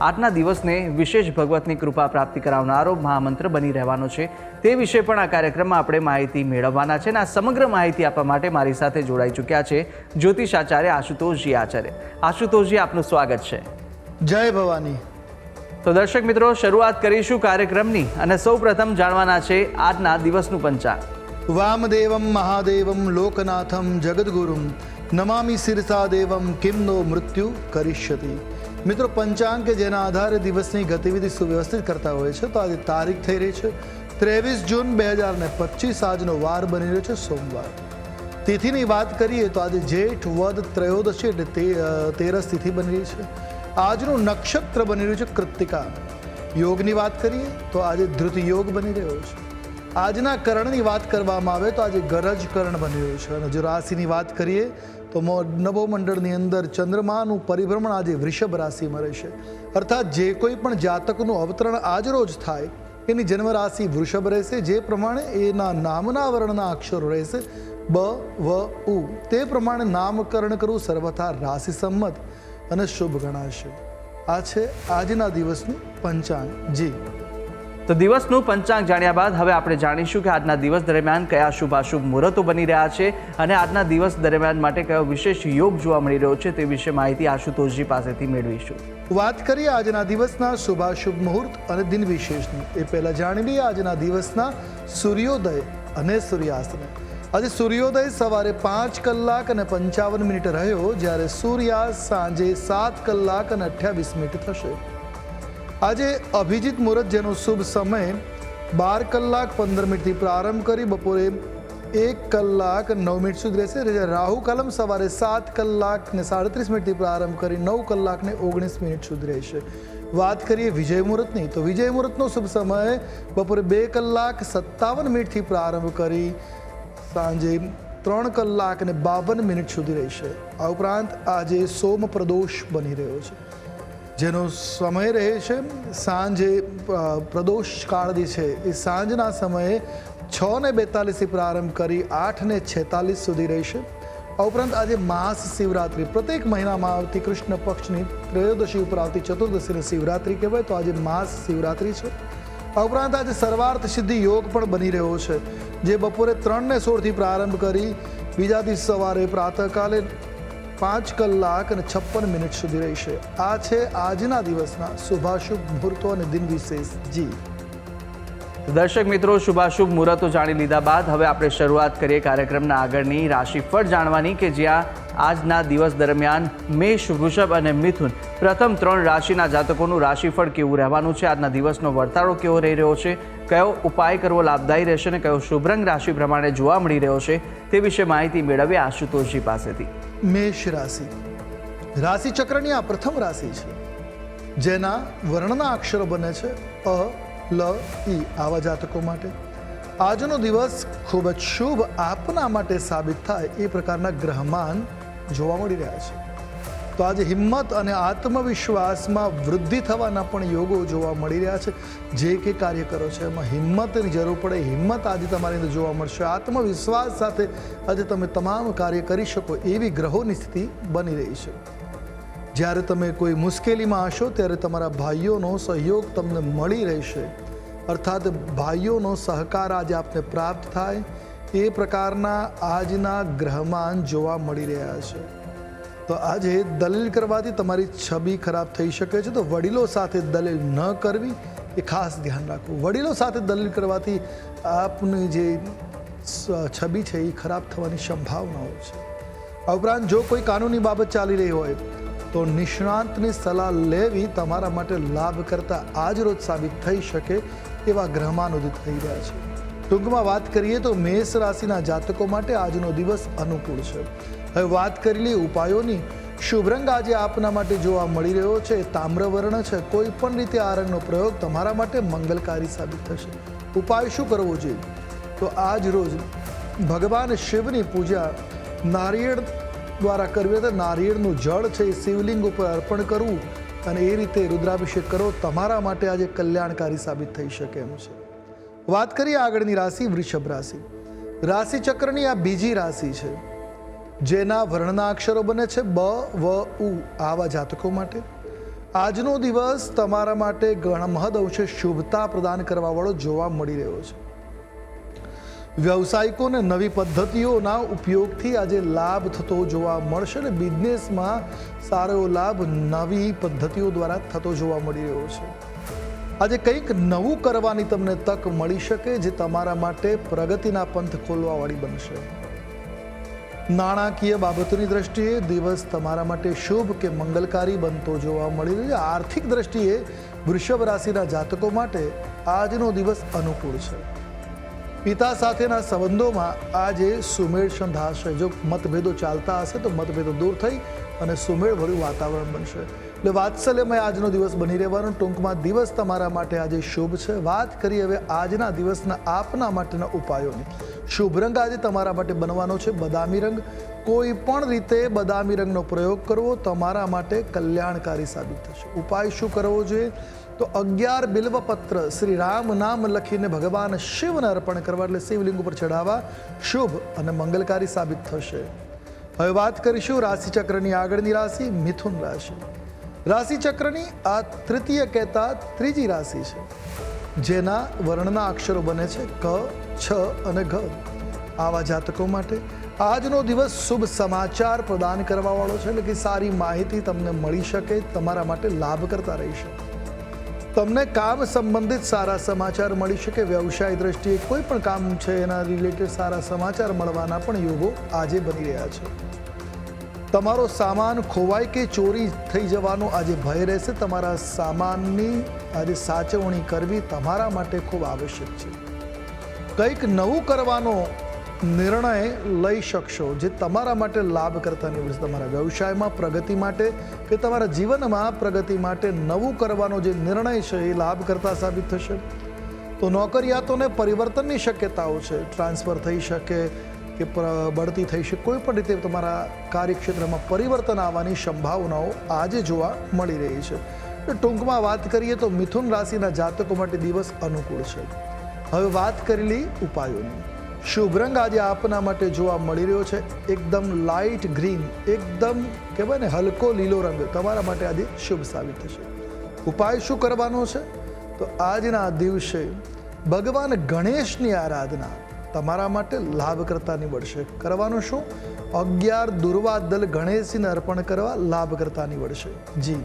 આજના દિવસને વિશેષ ભગવતની કૃપા પ્રાપ્તિ કરાવનારો મહામંત્ર બની રહેવાનો છે. તે વિશે પણ આ કાર્યક્રમમાં આપણે માહિતી મેળવવાના છે અને આ સમગ્ર માહિતી આપવા માટે મારી સાથે જોડાઈ ચૂક્યા છે જ્યોતિષ આચાર્ય આશુતોષજી આચાર્ય. આશુતોષજી આપનું સ્વાગત છે. જય ભવાની. તો દર્શક મિત્રો શરૂઆત કરીશું કાર્યક્રમની અને સૌ પ્રથમ જાણવાના છે આજના દિવસનું પંચાંગ. વામદેવમ મહાદેવમ લોકનાથમ જગદગુરુમ નમામિ શિરસા દેવમ કિમ મૃત્યુ કરીષ્યતિ. મિત્રો, પંચાંગ કે જેના આધારે દિવસની ગતિવિધિ સુવ્યવસ્થિત કરતા હોય છે, તો આજે તારીખ થઈ રહી છે, ત્રેવીસ જૂન બે હજાર ને પચીસ, આજનો વાર બની રહ્યો છે, સોમવાર. તિથિની વાત કરીએ તો આજે જેઠ, વદ, ત્રયોદશી એટલે તેરસ તિથિ બની રહી છે. આજનું નક્ષત્ર બની રહ્યું છે કૃતિકા યોગની વાત કરીએ તો આજે ધૃત યોગ બની રહ્યો છે. આજના કરણની વાત કરવામાં આવે તો આજે ગરજ કરણ બની રહ્યું છે. અને જો રાશિની વાત કરીએ તો નભોમંડળની અંદર ચંદ્રમાનું પરિભ્રમણ આજે વૃષભ રાશિમાં રહેશે. અર્થાત જે કોઈ પણ જાતકનું અવતરણ આજ રોજ થાય, એની જન્મ રાશિ વૃષભ રહેશે. જે પ્રમાણે એના નામના વર્ણના અક્ષરો રહેશે. બ, વ, ઉ. તે પ્રમાણે નામકરણ કરવું સર્વથા રાશિ સંમત અને શુભ ગણાશે. આ છે આજના દિવસનું પંચાંગ. જી. તો દિવસનું પંચાંગ જાણ્યા બાદ હવે આપણે જાણીશું કે આજના દિવસ દરમિયાન કયા શુભાશુભ મુહૂર્તો બની રહ્યા છે અને આજના દિવસ દરમિયાન માટે કયો વિશેષ યોગ જોવા મળી રહ્યો છે તે વિશે માહિતી આશુતોષજી પાસેથી મેળવીશું. વાત કરીએ આજના દિવસના શુભાશુભ મુહૂર્ત અને દિન વિશેષની. એ પહેલા જાણી લઈએ આજના દિવસના સૂર્યોદય અને સૂર્યાસ્તને. આજે સૂર્યોદય સવારે પાંચ કલાક અને પંચાવન મિનિટ રહ્યો જ્યારે સૂર્યાસ્ત સાંજે સાત કલાક અને અઠ્યાવીસ મિનિટ થશે. આજે અભિજીત મુહૂર્ત જેનો શુભ સમય બાર કલાક પંદર મિનિટથી પ્રારંભ કરી બપોરે એક કલાક નવ મિનિટ સુધી રહેશે. રાહુ કલમ સવારે સાત કલાક ને સાડત્રીસ મિનિટથી પ્રારંભ કરી નવ કલાક ને ઓગણીસ મિનિટ સુધી રહેશે. વાત કરીએ વિજય મુહૂર્તની તો વિજય મુહૂર્તનો શુભ સમય બપોરે બે કલાક સત્તાવન મિનિટથી પ્રારંભ કરી સાંજે ત્રણ કલાક અને બાવન મિનિટ સુધી રહેશે. આ ઉપરાંત આજે સોમ પ્રદોષ બની રહ્યો છે. જેનો સમય રહે છે સાંજે પ્રદોષ કાળ છે. એ સાંજના સમયે છ ને બેતાલીસથી પ્રારંભ કરી આઠ ને છેતાલીસ સુધી રહેશે આ ઉપરાંત આજે માસ શિવરાત્રિ. પ્રત્યેક મહિનામાં આવતી કૃષ્ણ પક્ષની ત્રયોદશી ઉપર આવતી ચતુર્દશીને શિવરાત્રિ કહેવાય, તો આજે માસ શિવરાત્રિ છે. આ ઉપરાંત આજે સર્વાર્થ સિદ્ધિ યોગ પણ બની રહ્યો છે. જે બપોરે ત્રણ ને સોળથી પ્રારંભ કરી બીજા દિવસ સવારે પ્રાતઃકાલે પાંચ કલાક અને છપ્પન મિનિટ સુધી રહેશે. આ છે આજના દિવસના શુભાશુભ મુહૂર્તો અને દિન વિશેષ જી. દર્શક મિત્રો, શુભાશુભ મુહૂર્તો જાણી લીધા બાદ હવે આપણે શરૂઆત કરીએ કાર્યક્રમના આગળની રાશિફળ જાણવાની કે જ્યાં આજના દિવસ દરમિયાન મેષ, વૃષભ અને મિથુન પ્રથમ ત્રણ રાશિના જાતકોનું રાશિફળ કેવું રહેવાનું છે? આજના દિવસનો વર્તારો કેવો રહી રહ્યો છે? કયો ઉપાય કરવો લાભદાયી રહેશે અને કયો શુભ રંગ રાશિ પ્રમાણે જોવા મળી રહ્યો છે? તે વિશે માહિતી મેળવીએ આશુતોષજી પાસેથી. મેષ રાશિ. રાશિ ચક્રની આ પ્રથમ રાશિ છે. જેના વર્ણના અક્ષરો બને છે અ, લ ઈ આવા જાતકો માટે. આજનો દિવસ ખૂબ જ શુભ આપના માટે સાબિત થાય એ પ્રકારના ગ્રહમાન જોવા મળી રહ્યા છે. તો આજે હિંમત અને આત્મવિશ્વાસમાં વૃદ્ધિ થવાના પણ યોગો જોવા મળી રહ્યા છે. જે કે કાર્ય કરો છો, એમાં હિંમતની જરૂર પડે. હિંમત આજે તમારી અંદર જોવા મળશે. આત્મવિશ્વાસ સાથે આજે તમે તમામ કાર્ય કરી શકો એવી ગ્રહોની સ્થિતિ બની રહી છે. જ્યારે તમે કોઈ મુશ્કેલીમાં હશો, ત્યારે તમારા ભાઈઓનો સહયોગ તમને મળી રહેશે. અર્થાત ભાઈઓનો સહકાર આજે આપને પ્રાપ્ત થાય. એ પ્રકારના આજના ગ્રહમાન જોવા મળી રહ્યા છે. તો આજે દલીલ કરવાથી તમારી છબી ખરાબ થઈ શકે છે. તો વડીલો સાથે દલીલ ન કરવી, એ ખાસ ધ્યાન રાખવું. વડીલો સાથે દલીલ કરવાથી આપની જે છબી છે, એ ખરાબ થવાની સંભાવનાઓ છે. આ ઉપરાંત જો કોઈ કાનૂની બાબત ચાલી રહી હોય, તો નિષ્ણાંતની સલાહ લેવી તમારા માટે લાભ કરતા આજ રોજ સાબિત થઈ શકે એવા ગ્રહમાન થઈ રહ્યા છે. ટૂંકમાં વાત કરીએ તો મેષ રાશિના જાતકો માટે આજનો દિવસ અનુકૂળ છે. હવે વાત કરેલી ઉપાયોની. શુભ રંગ આજે આપના માટે જોવા મળી રહ્યો છે. તામ્રવર્ણ છે. કોઈ પણ રીતે આ રંગનો પ્રયોગ તમારા માટે મંગલકારી સાબિત થશે. ઉપાય શું કરવો જોઈએ? તો આજ રોજ ભગવાન શિવની પૂજા નારિયેળ દ્વારા કરવી તો નારિયેળનું જળ છે એ શિવલિંગ ઉપર અર્પણ કરવું અને એ રીતે રુદ્રાભિષેક કરો. તમારા માટે આજે કલ્યાણકારી સાબિત થઈ શકે એમ છે. વાત કરીએ આગળની રાશિ, વૃષભ રાશિ. રાશિ ચક્રની આ બીજી રાશિ છે. જેના વર્ણના અક્ષરો બને છે બ, વ, ઉ આવા જાતકો માટે. આજનો દિવસ તમારા માટે ઘણા મહદ અંશે શુભતા પ્રદાન કરવાવાળો જોવા મળી રહ્યો છે. વ્યવસાયિકોને નવી પદ્ધતિઓના ઉપયોગથી આજે લાભ થતો જોવા મળશે અને બિઝનેસમાં સારો લાભ નવી પદ્ધતિઓ દ્વારા થતો જોવા મળી રહ્યો છે. આજે કંઈક નવું કરવાની તમને તક મળી શકે જે તમારા માટે પ્રગતિના પંથ ખોલવાવાળી બનશે. નાણાકીય બાબતોની દ્રષ્ટિએ દિવસ તમારા માટે શુભ કે મંગલકારી બનતો જોવા મળી રહ્યો છે. આર્થિક દ્રષ્ટિએ વૃષભ રાશિના જાતકો માટે આજનો દિવસ અનુકૂળ છે. પિતા સાથેના સંબંધોમાં આજે સુમેળ સંધાશે જો મતભેદો ચાલતા હશે તો મતભેદો દૂર થઈ અને સુમેળભર્યું વાતાવરણ બનશે. એટલે વાત્સલ્યમય આજનો દિવસ બની રહેવાનો. ટૂંકમાં દિવસ તમારા માટે આજે શુભ છે. વાત કરીએ હવે આજના દિવસના આપના માટેના ઉપાયોની. શુભ રંગ આજે તમારા માટે બનવાનો છે. બદામી રંગ. કોઈ પણ રીતે બદામી રંગનો પ્રયોગ કરવો તમારા માટે કલ્યાણકારી સાબિત થશે. ઉપાય શું કરવો જોઈએ? તો અગિયાર બિલ્વપત્ર શ્રી રામ નામ લખીને ભગવાન શિવને અર્પણ કરવા એટલે શિવલિંગ ઉપર ચઢાવવા શુભ અને મંગલકારી સાબિત થશે. હવે વાત કરીશું રાશિચક્રની આગળની રાશિ, મિથુન રાશિ. રાશિચક્રની આ તૃતીય કહેતા ત્રીજી રાશિ છે, જેના વર્ણના અક્ષરો બને છે ક, છ અને ઘ. આવા જાતકો માટે આજનો દિવસ શુભ સમાચાર પ્રદાન કરવાવાળો છે, એટલે કે સારી માહિતી તમને મળી શકે, તમારા માટે લાભ કરતા રહી શકે. તમને કામ સંબંધિત સારા સમાચાર મળી શકે. વ્યવસાય દ્રષ્ટિએ કોઈ પણ કામ છે એના રિલેટેડ સારા સમાચાર મળવાના પણ યોગો આજે બની રહ્યા છે. તમારો સામાન ખોવાય કે ચોરી થઈ જવાનો આજે ભય રહેશે. તમારા સામાનની આજે સાચવણી કરવી તમારા માટે ખૂબ આવશ્યક છે. કંઈક નવું કરવાનો નિર્ણય લઈ શકશો જે તમારા માટે લાભ કરતા નીવડશે તમારા વ્યવસાયમાં પ્રગતિ માટે કે તમારા જીવનમાં પ્રગતિ માટે નવું કરવાનો જે નિર્ણય છે એ લાભ કરતા સાબિત થશે. તો નોકરિયાતોને પરિવર્તનની શક્યતાઓ છે, ટ્રાન્સફર થઈ શકે કે બઢતી થઈ શકે, કોઈ પણ રીતે તમારા કાર્યક્ષેત્રમાં પરિવર્તન આવવાની સંભાવનાઓ આજે જોવા મળી રહી છે. ટૂંકમાં વાત કરીએ તો મિથુન રાશિના જાતકો માટે દિવસ અનુકૂળ છે. હવે વાત કરેલી ઉપાયોની. શુભ રંગ આજે આપના માટે જોવા મળી રહ્યો છે. એકદમ લાઇટ ગ્રીન એકદમ કહેવાય ને હલકો લીલો રંગ. તમારા માટે આજે શુભ સાબિત થશે. ઉપાય શું કરવાનો છે? તો આજના દિવસે ભગવાન ગણેશની આરાધના તમારા માટે લાભ કરતા નીવડશે. કરવાનું શું? અગિયાર દુર્વાદલ ગણેશને અર્પણ કરવા લાભ કરતા નીવડશે. જી.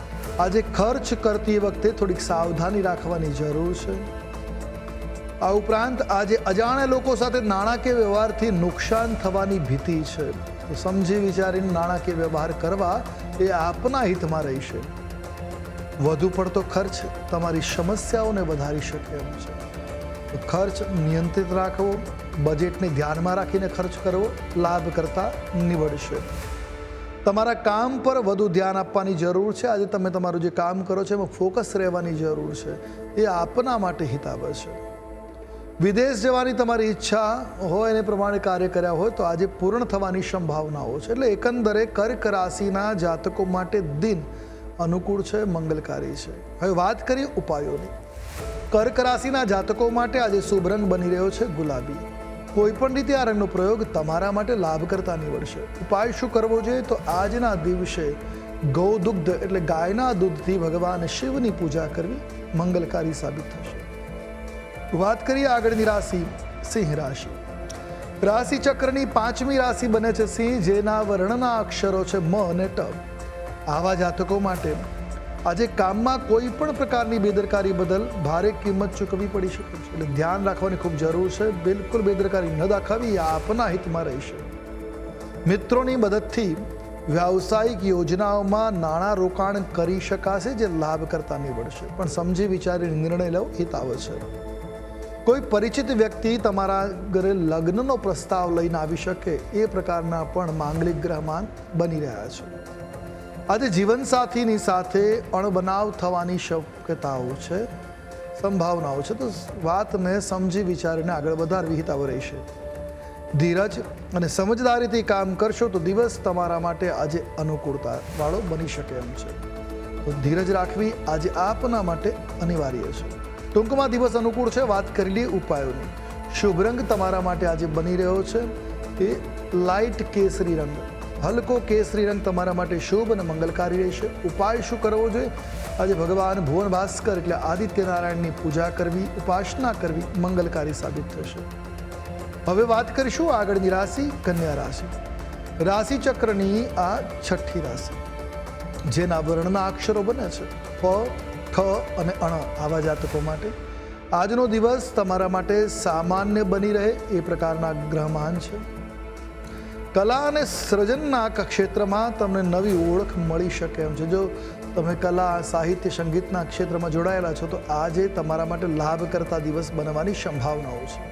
આજે ખર્ચ કરતી વખતે થોડીક સાવધાની રાખવાની જરૂર છે. આ ઉપરાંત આજે અજાણ્યા લોકો સાથે નાણાકીય વ્યવહારથી નુકસાન થવાની ભીતિ છે. તો સમજી વિચારીને નાણાકીય વ્યવહાર કરવા એ આપના હિતમાં રહેશે. વધુ પડતો ખર્ચ તમારી સમસ્યાઓને વધારી શકે એમ છે. ખર્ચ નિયંત્રિત રાખવો, બજેટને ધ્યાનમાં રાખીને ખર્ચ કરવો લાભ કરતા નીવડશે. તમારા કામ પર વધુ ધ્યાન આપવાની જરૂર છે. આજે તમે તમારું જે કામ કરો છો, એમાં ફોકસ રહેવાની જરૂર છે. એ આપના માટે હિતાવ છે. વિદેશ જવાની તમારી ઈચ્છા હોય એને પ્રમાણે કાર્ય કર્યા હોય, તો આજે પૂર્ણ થવાની સંભાવનાઓ છે. એટલે એકંદરે કર્ક રાશિના જાતકો માટે દિન અનુકૂળ છે, મંગલકારી છે. હવે વાત કરીએ ઉપાયોની. કર્ક રાશિના જાતકો માટે આજે શુભ રંગ બની રહ્યો છે ગુલાબી. કોઈ પણ રીતે આ રંગનો પ્રયોગ તમારા માટે લાભકર્તા નીવડશે. ઉપાય શું કરવો જોઈએ? તો આજના દિવસે ગૌદુગ્ધ એટલે ગાયના દૂધથી ભગવાન શિવની પૂજા કરવી મંગલકારી સાબિત થશે. વાત કરીએ આગળની રાશિ, સિંહ રાશિ. રાશિ ચક્રની પાંચમી રાશિ બને છે સિંહ, જેના વર્ણના અક્ષરો છે મ અને ટ. આવા જાતકો માટે આજે કામમાં કોઈ પણ પ્રકારની બેદરકારી બદલ ભારે કિંમત ચૂકવવી પડી શકે છે. એટલે ધ્યાન રાખવાની ખૂબ જરૂર છે. બિલકુલ બેદરકારી ન દાખવવી આપના હિતમાં રહેશે. મિત્રોની મદદથી વ્યાવસાયિક યોજનાઓમાં નાણાં રોકાણ કરી શકાશે, જે લાભકર્તા નીવડશે. પણ સમજી વિચારીને નિર્ણય લેવો હિતાવ છે. કોઈ પરિચિત વ્યક્તિ તમારા ઘરે લગ્નનો પ્રસ્તાવ લઈને આવી શકે, એ પ્રકારના પણ માંગલિક ગ્રહમાન બની રહ્યા છે. આજે જીવનસાથીની સાથે અણબનાવ થવાની શક્યતાઓ છે, સંભાવનાઓ છે. તો વાતને સમજી વિચારીને આગળ વધારવી હિતાવ રહેશે. ધીરજ અને સમજદારીથી કામ કરશો તો દિવસ તમારા માટે આજે અનુકૂળતા વાળો બની શકે એમ છે. તો ધીરજ રાખવી આજે આપના માટે અનિવાર્ય છે. ટૂંકમાં દિવસ અનુકૂળ છે, વાત કરી લઈએ ઉપાયોની. શુભ રંગ તમારા માટે આજે બની રહ્યો છે. એ લાઇટ કેસરી રંગ. હલકો કેસરી રંગ તમારા માટે શુભ અને મંગલકારી રહેશે. ઉપાય શું કરવો જોઈએ? આજે ભગવાન ભુવન ભાસ્કર એટલે આદિત્યનારાયણની પૂજા કરવી, ઉપાસના કરવી મંગલકારી સાબિત થશે. હવે વાત કરીશું આગળની રાશિ, કન્યા રાશિ. રાશિ ચક્રની આ છઠ્ઠી રાશિ. જેના વર્ણના અક્ષરો બને છે. ફ, ઠ અને અણ આવા જાતકો માટે. આજનો દિવસ તમારા માટે સામાન્ય બની રહે એ પ્રકારના ગ્રહમાન છે. કલા અને સર્જનના ક્ષેત્રમાં તમને નવી ઓળખ મળી શકે એમ છે. જો તમે કલા, સાહિત્ય, સંગીતના ક્ષેત્રમાં જોડાયેલા છો, તો આજે તમારા માટે લાભ કરતા દિવસ બનવાની સંભાવનાઓ છે.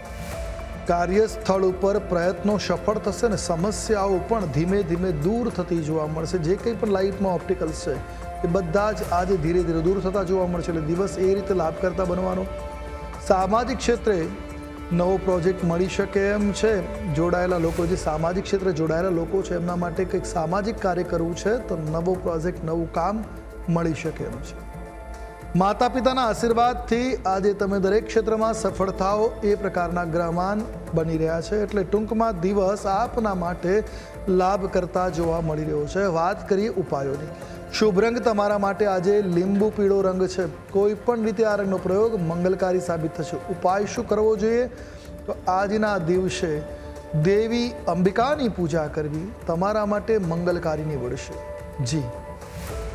કાર્યસ્થળ ઉપર પ્રયત્નો સફળ થશે ને સમસ્યાઓ પણ ધીમે ધીમે દૂર થતી જોવા મળશે. જે કંઈ પણ લાઈફમાં ઓપ્ટિકલ્સ છે, એ બધા જ આજે ધીરે ધીરે દૂર થતા જોવા મળશે. એટલે દિવસ એ રીતે લાભ કરતા બનવાનો. સામાજિક ક્ષેત્રે નવો પ્રોજેક્ટ મળી શકે એમ છે. જોડાયેલા લોકો, જે સામાજિક ક્ષેત્રે જોડાયેલા લોકો છે, એમના માટે કંઈક સામાજિક કાર્ય કરવું છે, તો નવો પ્રોજેક્ટ, નવું કામ મળી શકે એમ છે. માતા પિતાના આશીર્વાદથી આજે તમે દરેક ક્ષેત્રમાં સફળ થાઓ એ પ્રકારના ગ્રહમાન બની રહ્યા છે. એટલે ટૂંકમાં દિવસ આપના માટે લાભ કરતા જોવા મળી રહ્યો છે. વાત કરીએ ઉપાયોની. શુભ રંગ તમારા માટે આજે લીંબુ પીળો રંગ છે. કોઈ પણ રીતે આ રંગનો પ્રયોગ મંગલકારી સાબિત થશે. ઉપાય શું કરવો જોઈએ? તો આજના દિવસે દેવી અંબિકાની પૂજા કરવી તમારા માટે મંગલકારી નીવડશે. જી.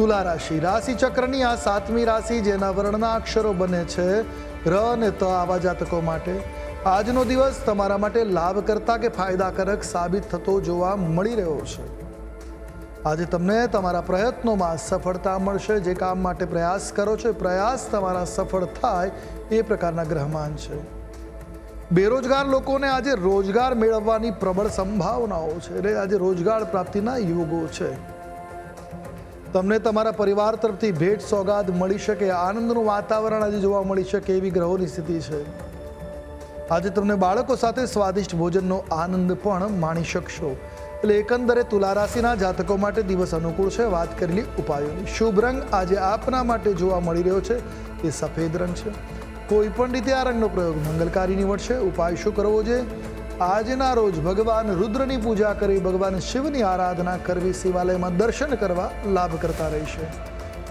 તુલા રાશિ. રાશિ ચક્રની આ સાતમી રાશિ જેના વર્ણના અક્ષરો બને છે ર અને ત આવા જાતકો માટે. આજનો દિવસ તમારા માટે લાભકર્તા કે ફાયદાકારક સાબિત થતો જોવા મળી રહ્યો છે. આજે તમને તમારા પ્રયત્નોમાં સફળતા મળશે. જે કામ માટે પ્રયાસ કરો છો પ્રયાસ તમારા સફળ થાય એ પ્રકારના ગ્રહમાન છે. બેરોજગાર લોકોને આજે રોજગાર મેળવવાની પ્રબળ સંભાવનાઓ છે. એટલે આજે રોજગાર પ્રાપ્તિના યોગો છે. તમને તમારા પરિવાર તરફથી ભેટ સોગાદ મળી શકે, આનંદનું વાતાવરણ આજે જોવા મળી શકે એવી ગ્રહોની સ્થિતિ છે. આજે તમને બાળકો સાથે સ્વાદિષ્ટ ભોજનનો આનંદ પણ માણી શકશો. એટલે એકંદરે તુલા રાશિના જાતકો માટે દિવસ અનુકૂળ છે. વાત કરેલી ઉપાયોની. શુભ રંગ આજે આપના માટે જોવા મળી રહ્યો છે. એ સફેદ રંગ છે. કોઈ પણ રીતે આ રંગનો પ્રયોગ મંગલકારી નીવડશે. ઉપાય શું કરવો જોઈએ? આજના રોજ ભગવાન રુદ્રની પૂજા કરી ભગવાન શિવની આરાધના કરવી શિવાલયમાં દર્શન કરવા લાભ કરતા રહેશે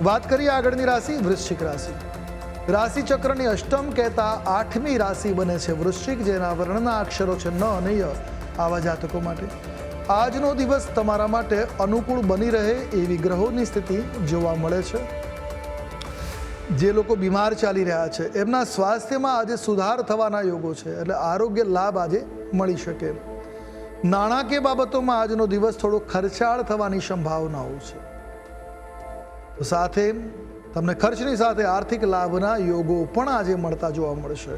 વાત કરીએ આગળની રાશિ, વૃશ્ચિક રાશિ. રાશિ ચક્રની અષ્ટમ કહેતા આઠમી રાશિ બને છે વૃશ્ચિક, જેના વર્ણના અક્ષરો છે ન અને ય, આવા જાતકો માટે. આજનો દિવસ તમારા માટે અનુકૂળ બની રહે એવી ગ્રહોની સ્થિતિ જોવા મળે છે. જે લોકો બીમાર ચાલી રહ્યા છે, એમના સ્વાસ્થ્યમાં આજે સુધાર થવાના યોગો છે, એટલે આરોગ્ય લાભ આજે મળી શકે. નાણાકીય બાબતોમાં આજનો દિવસ થોડો ખર્ચાળ થવાની સંભાવનાઓ છે. સાથે તમને ખર્ચની સાથે આર્થિક લાભના યોગો પણ આજે મળતા જોવા મળશે.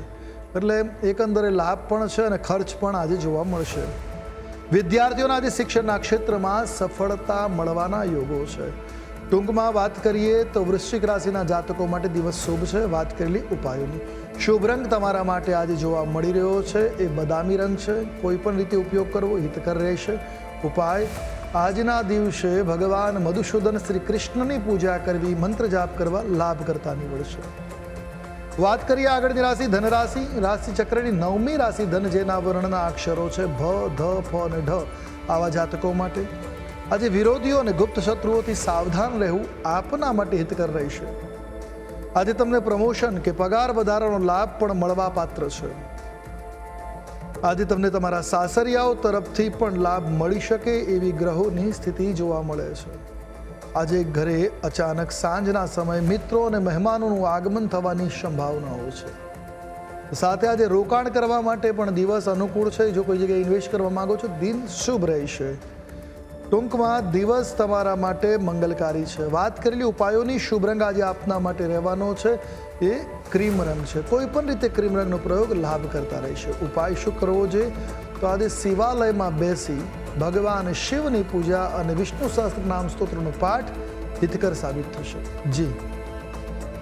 એટલે એકંદરે લાભ પણ છે અને ખર્ચ પણ આજે જોવા મળશે. વિદ્યાર્થીઓના આજે શિક્ષણના ક્ષેત્રમાં સફળતા મળવાના યોગો છે. ટૂંકમાં વાત કરીએ તો વૃશ્ચિક રાશિના જાતકો માટે દિવસ શુભ છે. વાત કરેલી ઉપાયોની. શુભ રંગ તમારા માટે આજે જોવા મળી રહ્યો છે. એ બદામી રંગ છે. કોઈ પણ રીતે ઉપયોગ કરવો હિતકર રહેશે. ઉપાય. આજના દિવસે ભગવાન મધુસૂદન શ્રી કૃષ્ણની પૂજા કરવી, મંત્ર જાપ કરવા લાભ કરતા નીવડશે. વાત કરીએ આગળની રાશિ ધન રાશિ રાશિ ચક્રની નવમી રાશિ ધન જેના વર્ણના અક્ષરો છે. ભ, ધ, ફ અને ઢ. આવા જાતકો માટે આજે વિરોધીઓ અને ગુપ્ત શત્રુઓથી સાવધાન રહેવું આપના માટે હિતકર રહેશે આજે તમને પ્રમોશન કે પગાર વધારાનો લાભ પણ મળવા પાત્ર છે. આજે તમને તમારા સાસરિયાઓ તરફથી પણ લાભ મળી શકે એવી ગ્રહોની સ્થિતિ જોવા મળે છે. આજે ઘરે અચાનક સાંજના સમયે મિત્રો અને મહેમાનોનું આગમન થવાની સંભાવનાઓ છે. સાથે આજે રોકાણ કરવા માટે પણ દિવસ અનુકૂળ છે. જો કોઈ જગ્યાએ ઇન્વેસ્ટ કરવા માંગો છો, દિન શુભ રહેશે. ટૂંકમાં દિવસ તમારા માટે મંગલકારી છે. વાત કરેલી ઉપાયોની શુભ રંગ આજે આપના માટે રહેવાનો છે. એ ક્રીમ રંગ છે. કોઈ પણ રીતે ક્રીમ રંગનો પ્રયોગ લાભ કરતા રહેશે. ઉપાય શું કરવો જોઈએ? તો આજે શિવાલયમાં બેસી ભગવાન શિવની પૂજા અને વિષ્ણુ સહસ્ત્ર નામ સ્તોત્રનો પાઠ હિતકર સાબિત થશે. જી.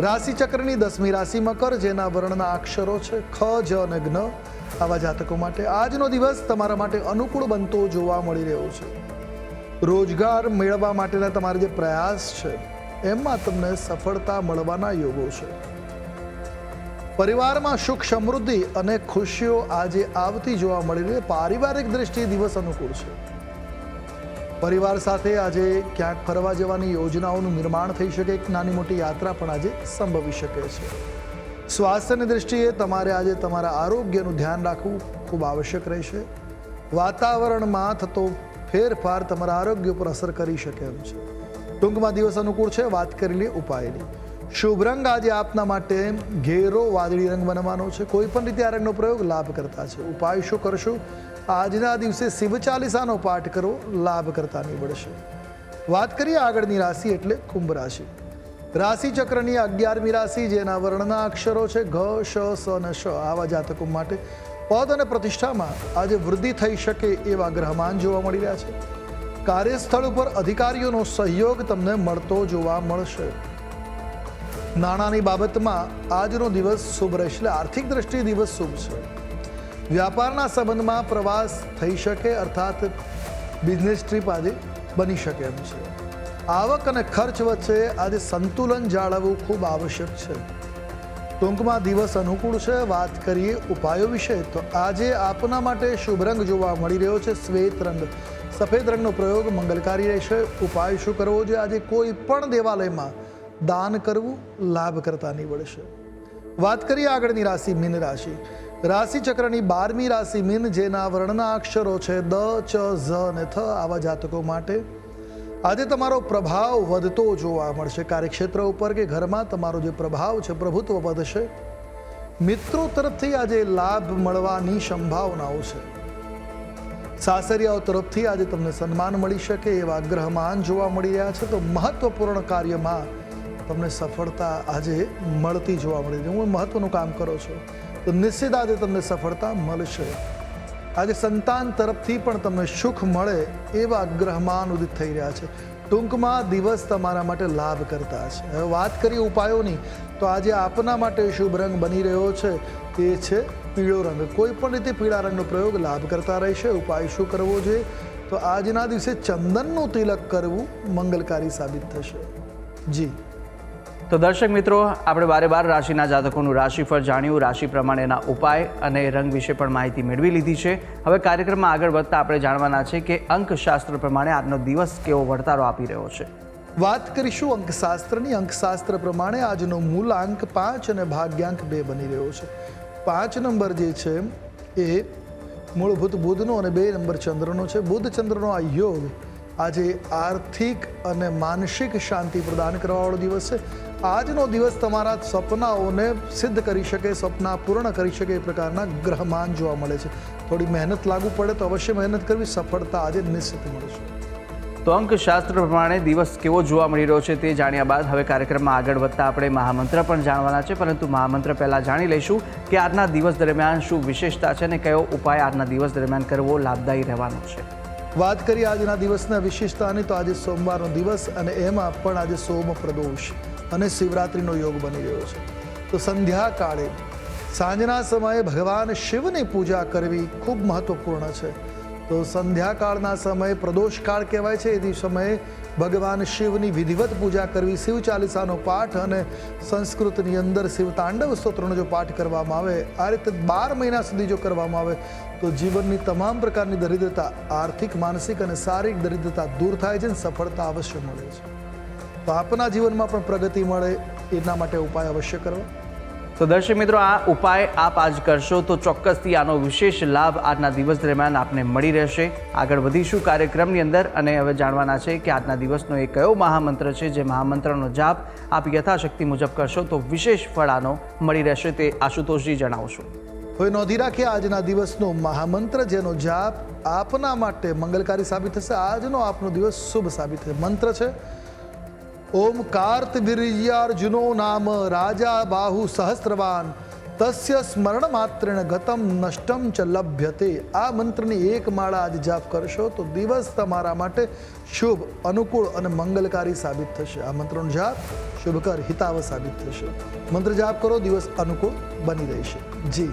રાશિ ચક્રની દસમી રાશિ મકર, જેના વર્ણના અક્ષરો છે ખ, જ અને જ્ઞ આવા જાતકો માટે આજનો દિવસ તમારા માટે અનુકૂળ બનતો જોવા મળી રહ્યો છે. રોજગાર મેળવવા માટેના તમારા જે પ્રયાસ છે, એમાં તમને સફળતા મળવાના યોગો છે. પરિવારમાં સુખ સમૃદ્ધિ અને ખુશીઓ આજે આવતી જોવા મળી રહી. પારિવારિક દ્રષ્ટિએ દિવસ અનુકૂળ છે. પરિવાર સાથે આજે ક્યાંક ફરવા જવાની યોજનાઓનું નિર્માણ થઈ શકે, એક નાની મોટી યાત્રા પણ આજે સંભવી શકે છે. સ્વાસ્થ્યની દ્રષ્ટિએ તમારે આજે તમારા આરોગ્યનું ધ્યાન રાખવું ખૂબ આવશ્યક રહેશે. વાતાવરણમાં થતો ફેરફાર તમારા આરોગ્ય પર અસર કરી શકે એમ છે. ટૂંકમાં દિવસ અનુકૂળ છે, વાત કરી લઈએ ઉપાયની. શુભ રંગ આજે આપના માટે ઘેરો વાદળી રંગ બનવાનો છે. કોઈ પણ રીતે આ રંગનો પ્રયોગ લાભ કરતા છે. ઉપાય શું કરશું? આજના દિવસે શિવ ચાલીસાનો પાઠ કરો, લાભ કરતા નીવડશે. વાત કરીએ આગળની રાશિ એટલે કુંભ રાશિ. રાશિ ચક્રની અગિયારમી રાશિ, જેના વર્ણના અક્ષરો છે ઘ, શ, સ ન, શ, આવા જાતકો માટે પદ અને પ્રતિષ્ઠામાં આજે વૃદ્ધિ થઈ શકે એવા ગ્રહમાન જોવા મળી રહ્યા છે. કાર્યસ્થળ ઉપર અધિકારીઓનો સહયોગ તમને મળતો જોવા મળશે. નાણાંની બાબતમાં આજનો દિવસ શુભ રહેશે આર્થિક દ્રષ્ટિએ દિવસ શુભ છે. વ્યાપારના સંબંધમાં પ્રવાસ થઈ શકે, અર્થાત બિઝનેસ ટ્રીપ આજે બની શકે એમ છે. આવક અને ખર્ચ વચ્ચે આજે સંતુલન જાળવવું ખૂબ આવશ્યક છે. ટૂંકમાં દિવસ અનુકૂળ છે. વાત કરીએ ઉપાયો વિશે, તો આજે આપના માટે શુભ રંગ જોવા મળી રહ્યો છે. શ્વેત રંગ. સફેદ રંગનો પ્રયોગ મંગલકારી રહેશે. ઉપાય શું કરવો જોઈએ? આજે કોઈ પણ દેવાલયમાં દાન કરવું લાભકર્તા નીવડશે. વાત કરીએ આગળની રાશિ, મીન રાશિ. રાશિ ચક્રની બારમી રાશિ મીન, જેના વર્ણના અક્ષરો છે દ, ચ, ઝ અને થ, આવા જાતકો માટે આજે તમારો પ્રભાવ વધતો જોવા મળશે. કાર્યક્ષેત્ર ઉપર કે ઘરમાં તમારો જે પ્રભાવ છે, પ્રભુત્વ વધશે. મિત્રો તરફથી આજે લાભ મળવાની સંભાવનાઓ છે. સાસરિયાઓ તરફથી આજે તમને સન્માન મળી શકે એવા ગ્રહમાન જોવા મળી રહ્યા છે. તો મહત્વપૂર્ણ કાર્યમાં તમને સફળતા આજે મળતી જોવા મળી રહી. હું મહત્વનું કામ કરો છો. તો નિશ્ચિત આજે તમને સફળતા મળશે. આજે સંતાન તરફથી પણ તમને સુખ મળે એવા ગ્રહમાન ઉદિત થઈ રહ્યા છે. ટૂંકમાં દિવસ તમારા માટે લાભ કરતા છે. હવે વાત કરીએ ઉપાયોની, તો આજે આપના માટે શુભ રંગ બની રહ્યો છે. તે છે પીળો રંગ. કોઈ પણ રીતે પીળા રંગનો પ્રયોગ લાભ કરતા રહેશે. ઉપાય શું કરવો જોઈએ? તો આજના દિવસે ચંદનનું તિલક કરવું મંગલકારી સાબિત થશે. જી. તો દર્શક મિત્રો, આપણે બારે બાર રાશિના જાતકોનું રાશિફળ જાણ્યું, રાશિ પ્રમાણેના ઉપાય અને રંગ વિશે પણ માહિતી મેળવી લીધી છે. હવે કાર્યક્રમમાં આગળ વધતા આપણે જાણવાના છે કે અંકશાસ્ત્ર પ્રમાણે આજનો દિવસ કેવો વળતારો આપી રહ્યો છે. વાત કરીશું અંકશાસ્ત્રની. અંકશાસ્ત્ર પ્રમાણે આજનો મૂલાંક પાંચ અને ભાગ્યાંક બે બની રહ્યો છે. પાંચ નંબર જે છે એ મૂળભૂત બુધનો અને બે નંબર ચંદ્રનો છે. બુધ ચંદ્રનો આ યોગ આજે આર્થિક અને માનસિક શાંતિ પ્રદાન કરવાવાળો દિવસ છે. આજનો દિવસ તમારા સપનાઓને સિદ્ધ કરી શકે સપના પૂર્ણ કરી શકે એ પ્રકારના ગ્રહમાન જોવા મળે છે. થોડી મહેનત લાગુ પડે તો અવશ્ય મહેનત કરવી સફળતા આજે નિશ્ચિત મળશે તો અંકશાસ્ત્ર પ્રમાણે દિવસ કેવો જોવા મળી રહ્યો છે તે જાણ્યા બાદ હવે કાર્યક્રમમાં આગળ વધતા આપણે મહામંત્ર પણ જાણવાના છે પરંતુ મહામંત્ર પહેલાં જાણી લઈશું કે આજના દિવસ દરમિયાન શું વિશેષતા છે અને કયો ઉપાય આજના દિવસ દરમિયાન કરવો લાભદાયી રહેવાનો છે. વાત કરીએ આજના દિવસના વિશેષતાની તો આજે સોમવારનો દિવસ અને એમાં પણ આજે સોમ પ્રદોષ અને શિવરાત્રિનો યોગ બની રહ્યો છે. તો સંધ્યાકાળે સાંજના સમયે ભગવાન શિવની પૂજા કરવી ખૂબ મહત્વપૂર્ણ છે. તો સંધ્યાકાળના સમયે પ્રદોષકાળ કહેવાય છે, એ સમયે ભગવાન શિવની વિધિવત પૂજા કરવી, શિવ ચાલીસાનો પાઠ અને સંસ્કૃતની અંદર શિવ તાંડવ સ્તોત્રનો જો પાઠ કરવામાં આવે, આ રીતે બાર મહિના સુધી જો કરવામાં આવે, તો જીવનની તમામ પ્રકારની દરિદ્રતા, આર્થિક, માનસિક અને શારીરિક દરિદ્રતા દૂર થાય છે અને સફળતા અવશ્ય મળે છે. તો આપના જીવનમાં પણ પ્રગતિ મળે એના માટે ઉપાય અવશ્ય કરો. તો દર્શક મિત્રો આ ઉપાય આપ આજ કરશો તો ચોક્કસથી આનો વિશેષ લાભ આજના દિવસ દરમિયાન આપને મળી રહેશે. આગળ વધીશું કાર્યક્રમની અંદર અને હવે જાણવાના છે કે આજના દિવસનો એ કયો મહામંત્ર છે જે મહામંત્રનો જાપ આપ યથાશક્તિ મુજબ કરશો તો વિશેષ ફળ આનો મળી રહેશે તે આશુતોષજી જણાવશો. હવે નોંધી રાખીએ આજના દિવસનો મહામંત્ર જેનો જાપ આપના માટે મંગલકારી સાબિત થશે. આજનો આપનો દિવસ શુભ સાબિત થશે. મંત્ર છે ઓમ કાર્ત વિર્યાર્જુનો નામ રાજા બાહુ સહસ્રવાન. તસ્ય સ્મરણ માત્રેણ ગતમ નષ્ટમ ચ લભ્યતે. આ મંત્રની એક માળા આજ જાપ કરશો તો દિવસ તમારા માટે શુભ, અનુકૂળ અને મંગલકારી સાબિત થશે. આ મંત્રનો જાપ શુભકર હિતાવ સાબિત થશે. મંત્ર જાપ કરો, દિવસ અનુકૂળ બની રહેશે. જી.